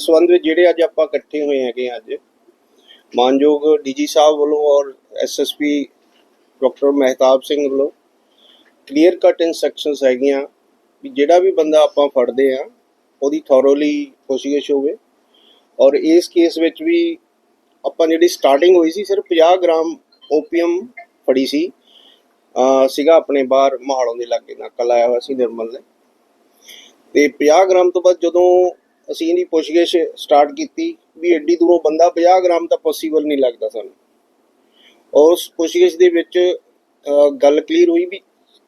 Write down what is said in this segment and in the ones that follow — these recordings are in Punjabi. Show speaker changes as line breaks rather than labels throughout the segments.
ਇਸ ਸੰਬੰਧ ਵਿੱਚ ਜਿਹੜੇ ਅੱਜ ਆਪਾਂ ਇਕੱਠੇ ਹੋਏ ਹੈਗੇ ਅੱਜ, ਮਾਨਯੋਗ ਡੀਜੀ ਸਾਹਿਬ ਵੱਲੋਂ ਔਰ ਐਸਐਸਪੀ ਡਾਕਟਰ ਮਹਿਤਾਬ ਸਿੰਘ ਵੱਲੋਂ ਕਲੀਅਰ ਕੱਟ ਇਨਸਟਰਕਸ਼ਨਸ ਹੈਗੀਆਂ ਵੀ ਜਿਹੜਾ ਵੀ ਬੰਦਾ ਆਪਾਂ ਫੜਦੇ ਆ ਉਹਦੀ ਥੋਰੋਲੀ ਪੁੱਛਗਿੱਛ ਹੋਵੇ ਔਰ ਇਸ ਕੇਸ ਵਿੱਚ ਵੀ ਆਪਾਂ ਜਿਹੜੀ ਸਟਾਰਟਿੰਗ ਹੋਈ ਸੀ, ਸਿਰਫ 50 ਗ੍ਰਾਮ ਓਪੀਅਮ ਫੜੀ ਸੀ। ਅਹ ਸੀਗਾ ਆਪਣੇ ਬਾਹਰ ਮਹਾਲੋਂ ਦੇ ਲਾਗੇ, ਨਾਕਾ ਆਇਆ ਹੋਇਆ ਸੀ ਨਿਰਮਲ ਨੇ। ਤੇ 50 ਗ੍ਰਾਮ ਤੋਂ ਬਾਅਦ ਜਦੋਂ ਅਸੀਂ ਇਹਦੀ ਪੁੱਛਗਿੱਛ ਸਟਾਰਟ ਕੀਤੀ ਵੀ ਐਡੀ ਦੂਰੋਂ ਬੰਦਾ 50 ਗ੍ਰਾਮ ਤਾਂ ਪੋਸੀਬਲ ਨਹੀਂ ਲੱਗਦਾ ਸਾਨੂੰ। ਔਰ ਉਸ ਪੁੱਛਗਿੱਛ ਦੇ ਵਿੱਚ ਗੱਲ ਕਲੀਅਰ ਹੋਈ ਵੀ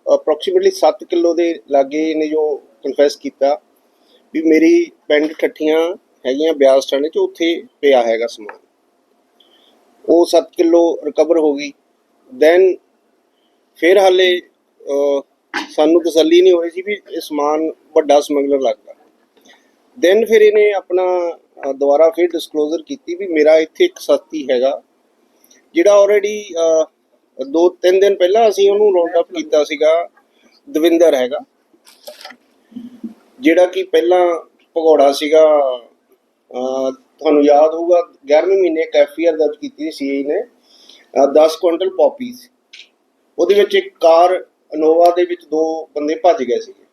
ਅਪਰੋਕਸੀਮੇਟਲੀ 7 ਕਿਲੋ ਦੇ ਲਾਗੇ ਇਹਨੇ ਜੋ ਕਨਫੈਸ ਕੀਤਾ ਵੀ ਮੇਰੀ ਪਿੰਡ ਠੱਠੀਆਂ ਹੈਗੀਆਂ ਬਿਆਸ ਥਾਣੇ ਚ, ਉੱਥੇ ਪਿਆ ਹੈਗਾ ਸਮਾਨ। ਉਹ 7 ਕਿਲੋ ਰਿਕਵਰ ਹੋ ਗਈ। ਦੈਨ ਫਿਰ ਹਾਲੇ ਸਾਨੂੰ ਤਸੱਲੀ ਨਹੀਂ ਹੋਈ ਸੀ ਵੀ ਇਹ ਸਮਾਨ ਵੱਡਾ ਸਮਗਲਰ ਲੱਗਦਾ। ਦੈਨ ਫਿਰ ਇਹਨੇ ਆਪਣਾ ਦੁਬਾਰਾ ਫਿਰ ਡਿਸਕਲੋਜ਼ਰ ਕੀਤੀ ਵੀ ਮੇਰਾ ਇੱਥੇ ਇੱਕ ਸਾਥੀ ਹੈਗਾ, ਜਿਹੜਾ ਆਲਰੇਡੀ ਦੋ, ਤਿੰਨ ਦਿਨ ਪਹਿਲਾਂ ਅਸੀਂ ਉਹਨੂੰ ਰੌਂਡ ਅਪ ਕੀਤਾ ਸੀਗਾ, ਦਵਿੰਦਰ ਹੈਗਾ। ਜਿਹੜਾ ਕਿ ਪਹਿਲਾਂ ਭਗੌੜਾ ਸੀਗਾ ਤੁਹਾਨੂੰ ਯਾਦ ਹੋਊਗਾ 11ਵੇਂ ਮਹੀਨੇ ਇੱਕ ਦਰਜ ਕੀਤੀ ਸੀ ਸੀਆਈ ਨੇ 10 ਕੁਇੰਟਲ ਪੌਪੀਜ਼ ਉਹਦੇ ਵਿੱਚ ਇੱਕ ਕਾਰ ਇਨੋਵਾ ਦੇ ਵਿੱਚ ਦੋ ਬੰਦੇ ਭੱਜ ਗਏ ਸੀਗੇ।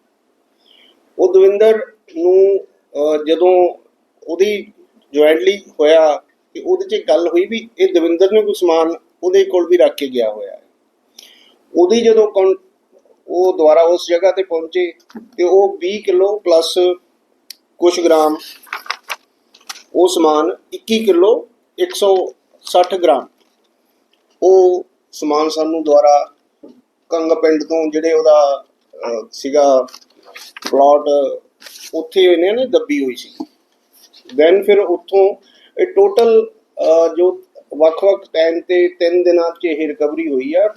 ਉਹ ਦਵਿੰਦਰ ਨੂੰ ਜਦੋਂ ਉਹਦੀ ਜੁਆਇੰਟਲੀ ਹੋਇਆ ਕਿ ਉਹਦੇ 'ਚ ਗੱਲ ਹੋਈ ਵੀ ਇਹ ਦਵਿੰਦਰ ਨੇ ਕੋਈ ਸਮਾਨ ਉਹਦੇ ਕੋਲ ਵੀ ਰੱਖ ਕੇ ਗਿਆ ਹੋਇਆ ਹੈ। ਉਹਦੀ ਜਦੋਂ ਉਹ ਦੁਬਾਰਾ ਉਸ ਜਗ੍ਹਾ ਤੇ ਪਹੁੰਚੇ ਤੇ ਉਹ 20 ਕਿਲੋ ਪਲੱਸ ਕੁਝ ਗ੍ਰਾਮ ਉਹ ਸਮਾਨ 21 ਕਿਲੋ 160 ਗ੍ਰਾਮ ਉਹ ਸਮਾਨ ਸਾਨੂੰ ਦੁਆਰਾ ਕੰਗ ਪਿੰਡ ਤੋਂ ਜਿਹੜੇ ਉਹਦਾ ਸੀਗਾ ਪਲਾਟ ਉੱਥੇ ਇਹਨੇ ਨੇ ਦੱਬੀ ਹੋਈ ਸੀ। ਦੈਨ ਫਿਰ ਉੱਥੋਂ ਇਹ ਟੋਟਲ ਜੋ ਵੱਖ-ਵੱਖ ਟਾਈਮ ਤੇ 3 ਦਿਨਾਂ 'ਚ ਇਹ ਰਿਕਵਰੀ ਹੋਈ ਆ।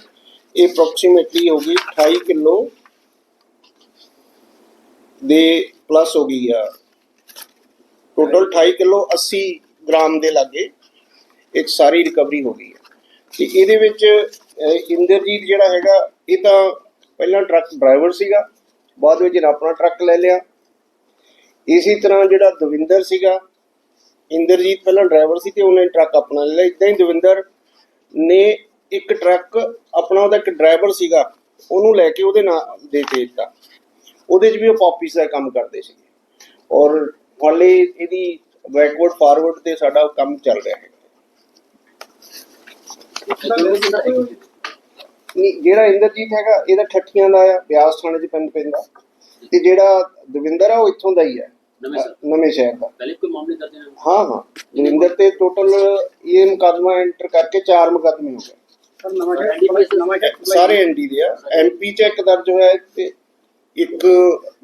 ਇਹ ਅਪਰੋਕਸੀਮੇਟਲੀ ਹੋ ਗਈ 28 ਕਿਲੋ ਦੇ ਪਲੱਸ ਹੋ ਗਈ ਆ। ਟੋਟਲ 28 ਕਿਲੋ 80 ਗ੍ਰਾਮ ਦੇ ਲਾਗੇ ਇੱਕ ਸਾਰੀ ਰਿਕਵਰੀ ਹੋ ਗਈ ਹੈ ਤੇ ਇਹਦੇ ਵਿੱਚ ਇੰਦਰਜੀਤ ਜਿਹੜਾ ਹੈਗਾ, ਇਹ ਤਾਂ ਪਹਿਲਾਂ ਟਰੱਕ ਡਰਾਈਵਰ ਸੀਗਾ। ਬਾਅਦ ਵਿੱਚ ਇਹਨੇ ਆਪਣਾ ਟਰੱਕ ਲੈ ਲਿਆ। ਇਸੇ ਤਰ੍ਹਾਂ ਜਿਹੜਾ ਦਵਿੰਦਰ ਸੀਗਾ, ਇੰਦਰਜੀਤ ਪਹਿਲਾਂ ਡਰਾਈਵਰ ਸੀ ਤੇ ਉਹਨੇ ਟਰੱਕ ਆਪਣਾ ਲੈ ਲਿਆ। ਇਦਾਂ ਹੀ ਦਵਿੰਦਰ ਨੇ ਇੱਕ ਟਰੱਕ ਆਪਣਾ ਉਹਦਾ ਇੱਕ ਡਰਾਈਵਰ ਸੀਗਾ, ਉਹਨੂੰ ਲੈ ਕੇ ਉਹਦੇ ਨਾਲ ਦੇ ਕੇ ਦਿੱਤਾ। ਉਹਦੇ 'ਚ ਵੀ ਉਹ ਪਾਪੀਸ ਦਾ ਕੰਮ ਕਰਦੇ ਸੀਗੇ। ਔਰ ਹਾਲੇ ਇਹਦੀ ਬੈਕਵਰਡ ਫਾਰਵਰਡ ਤੇ ਸਾਡਾ ਕੰਮ ਚੱਲ ਰਿਹਾ ਹੈ। ਜਿਹੜਾ ਇੰਦਰਜੀਤ ਹੈਗਾ, ਇਹਦਾ ਠੱਠੀਆਂ ਦਾ ਆ, ਬਿਆਸ ਥਾਣੇ 'ਚ ਪੈਂਦਾ। ਤੇ ਜਿਹੜਾ ਦਵਿੰਦਰ ਆ ਉਹ ਇੱਥੋਂ ਦਾ ਹੀ ਹੈ
ਨਵੇਂ ਸ਼ਹਿਰ
ਦਾ।
ਪਹਿਲੇ ਕੋਈ ਮਾਮਲੇ ਦਰਜ ਨੇ
ਹਾਂ ਹਾਂ। ਦਵਿੰਦਰ ਤੇ ਟੋਟਲ ਇਹ ਮੁਕਦਮਾ ਐਂਟਰ ਕਰਕੇ ਚਾਰ ਮੁਕਦਮੇ ਹੋ ਗਏ। ਸਾਰੇ ਐਨਡੀ ਦੇ ਆ। ਐਮਪੀ ਚ ਇੱਕ ਦਰਜ ਹੋਇਆ ਤੇ ਇੱਕ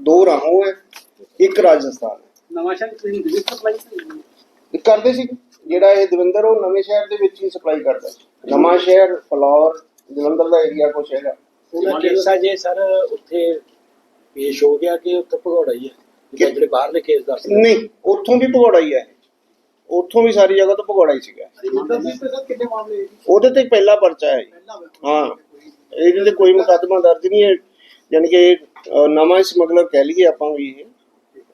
ਦੋ ਰਾਹੋਂ ਹੈ ਇੱਕ ਰਾਜਸਥਾਨ
ਨਵਾਂ
ਸ਼ਹਿਰ ਕਰਦੇ ਸੀ। ਜਿਹੜਾ ਇਹ ਦਵਿੰਦਰ ਉਹ ਨਵੇਂ ਸ਼ਹਿਰ ਦੇ ਵਿੱਚ ਹੀ ਸਪਲਾਈ ਕਰਦਾ ਨਵਾਂ ਸ਼ਹਿਰ ਫਲੋਰ ਜਲੰਧਰ ਦਾ ਏਰੀਆ ਕੁਛ ਹੈਗਾ।
ਉਹਦਾ ਕੇਸਾ ਜੇ ਸਰ ਉੱਥੇ ਪੇਸ਼ ਹੋ ਗਿਆ ਕਿ ਉੱਥੇ ਭਗੌੜਾ ਹੀ ਹੈ? ਜਿੱਦਾਂ ਜਿਹੜੇ ਬਾਹਰਲੇ ਕੇਸ ਦੱਸ
ਨਹੀਂ ਉੱਥੋਂ ਵੀ ਭਗੌੜਾ ਹੀ ਹੈ। ਉੱਥੋਂ ਵੀ ਸਾਰੀ ਜਗ੍ਹਾ ਤੋਂ ਭਗੌੜਾ ਹੀ ਸੀਗਾ। ਉਹਦੇ ਤੇ ਪਹਿਲਾ ਪਰਚਾ ਹੈ ਜੀ। ਹਾਂ ਇਹਦੇ ਤੇ ਕੋਈ ਮੁਕੱਦਮਾ ਦਰਜ ਨਹੀਂ ਹੈ ਯਾਨੀ ਕਿ ਨਵਾਂ ਸਮਗਲਰ ਕਹਿ ਲਈਏ ਆਪਾਂ ਵੀ ਇਹ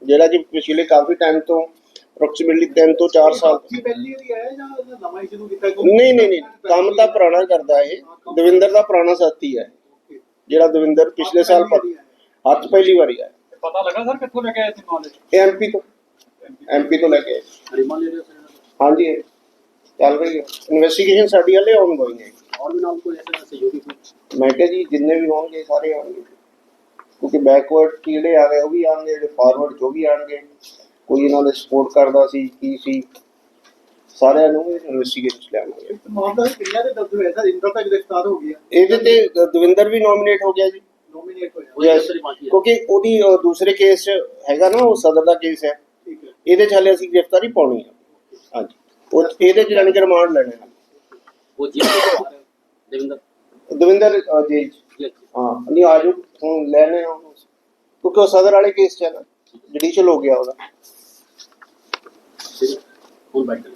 ਜਿਹੜਾ ਕਿ ਪਿਛਲੇ ਕਾਫੀ ਟਾਈਮ ਤੋਂ ਅਪਰੋਕਸੀਮੇਟਲੀ 3 ਤੋਂ 4 ਸਾਲ
ਕੀ ਪਹਿਲੀ ਵਾਰੀ ਆਇਆ ਜਾਂ ਇਹਨੇ ਨਵਾਂ ਹੀ ਸ਼ੁਰੂ ਕੀਤਾ
ਨਹੀਂ ਨਹੀਂ ਨਹੀਂ ਕੰਮ ਤਾਂ ਪੁਰਾਣਾ ਕਰਦਾ ਇਹ। ਦਵਿੰਦਰ ਦਾ ਪੁਰਾਣਾ ਸਾਥੀ ਹੈ। ਜਿਹੜਾ ਦਵਿੰਦਰ ਪਿਛਲੇ ਸਾਲ ਪ- ਹੱਥ ਪਹਿਲੀ ਵਾਰੀ ਆਇਆ
ਪਤਾ ਲੱਗਾ ਸਰ ਕਿੱਥੋਂ ਲੈ ਕੇ ਆਏ ਸੀ ਨੌਲੇਜ
ਇਹ ਐਮਪੀ ਤੋਂ। ਐਮਪੀ ਤੋਂ ਲੈ ਕੇ ਹਾਂਜੀ ਚੱਲ ਰਹੀ ਹੈ। ਇਨਵੈਸਟੀਗੇਸ਼ਨ ਸਾਡੀ ਹਲੇ ਆਨ ਗੋਇੰਗ
ਹੈ। ਔਰ ਵੀ ਨਾਲ ਕੋਈ ਐਸੇ ਸਹਿਯੋਗੀ
ਮੈਂ ਕਿਹਾ ਜਿੰਨੇ ਵੀ ਹੋਣਗੇ ਸਾਰੇ ਆਉਣਗੇ। ਕਿਉਂਕਿ ਬੈਕਵਰਡ ਜਿਹੜੇ ਆ ਗਏ ਉਹ ਵੀ ਆਣਗੇ ਜਿਹੜੇ ਫਾਰਵਰਡ ਜੋ ਵੀ ਆਣਗੇ ਕੋਈ ਇਹਨਾਂ ਦੇ ਸਪੋਰਟ ਕਰਦਾ ਸੀ ਕੀ ਸੀ ਸਾਰਿਆਂ ਨੂੰ ਇਨਵੈਸਟੀਗੇਸ਼ਨ ਲਿਆਵਾਂਗੇ।
ਮਾਮਲਾ ਕਿੰਨਾ ਦੇ ਦਬਦਬੇ ਦਾ ਇੰਦਰ ਗ੍ਰਿਫਤਾਰ ਹੋ ਗਿਆ।
ਇਹਦੇ ਤੇ ਦਵਿੰਦਰ ਵੀ ਨੋਮੀਨੇਟ ਹੋ ਗਿਆ ਜੀ।
ਯੈਸ
ਕਿਉਂਕਿ ਉਹਦੀ ਉਹ ਦੂਸਰੇ ਕੇਸ 'ਚ ਹੈਗਾ ਨਾ ਉਹ ਸਦਰ ਦਾ ਕੇਸ ਹੈ। ਇਹਦੇ 'ਚ ਹਾਲੇ ਅਸੀਂ ਗ੍ਰਿਫਤਾਰੀ ਪਾਉਣੀ ਹੈ। ਹਾਂਜੀ। ਉਹ ਇਹਦੇ 'ਚ ਜਾਣੀ ਕਿ ਰਿਮਾਂਡ ਲੈਣੇ ਆ
ਉਹ ਜੇਲ੍ਹ ਤੋਂ ਬਾਹਰ ਹੈ, ਦੇਵਿੰਦਰ?
ਦਵਿੰਦਰ ਅ, ਜੇਲ੍ਹ 'ਚ।
ਜੀ ਅੱਛਾ।
ਹਾਂ ਨਹੀਂ ਆਜੋ ਤੁਹਾਨੂੰ ਲੈਣੇ ਆ ਉਹਨੂੰ ਕਿਉਂਕਿ ਉਹ ਸਦਰ ਵਾਲੇ ਕੇਸ 'ਚ ਹੈ ਨਾ। ਜੁਡੀਸ਼ੀਅਲ ਹੋ। ਗਿਆ ਉਹਦਾ।
ਠੀਕ ਹੈ। ਹੁਣ ਬੈਠ ਜਾਓ।